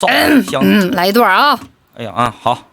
枣香。嗯，来一段啊！哎呀啊，好。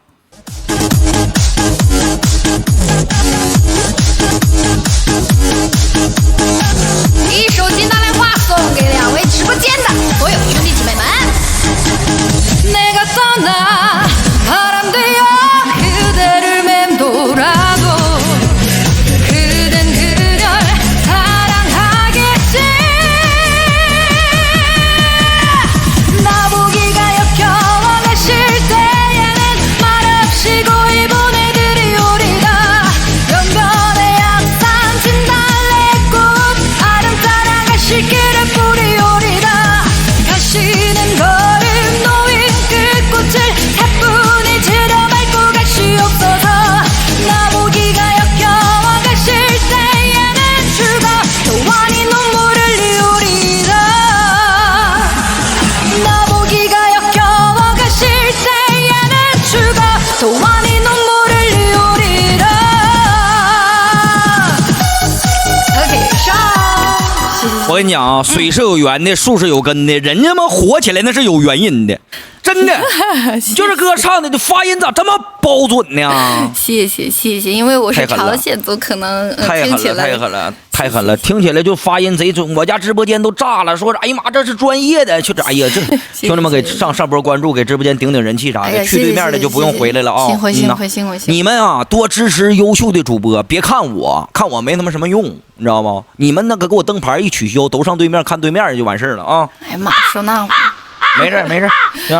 도안이 눈물을 흘리 라. 오케이 샤 我跟你讲啊，水是有源的，树是有根的，人家们火起来那是有原因的，真的。就是歌唱的，这发音咋这么包准呢？谢谢谢谢，因为我是朝鲜族，可能、呃、太狠了，太狠了，太狠了！听起来就发音贼准，我家直播间都炸了，说哎呀妈，这是专业的，去这哎呀这兄弟们给上上波关注，给直播间顶顶人气啥的，去对面的就不用回来了啊！辛苦辛苦辛苦你们啊，多支持优秀的主播，别看我，看我没他妈什么用，你知道吗？你们那个给我灯牌一取消，都上对面看对面就完事儿了啊！哎呀妈，说那话。没事没事，行。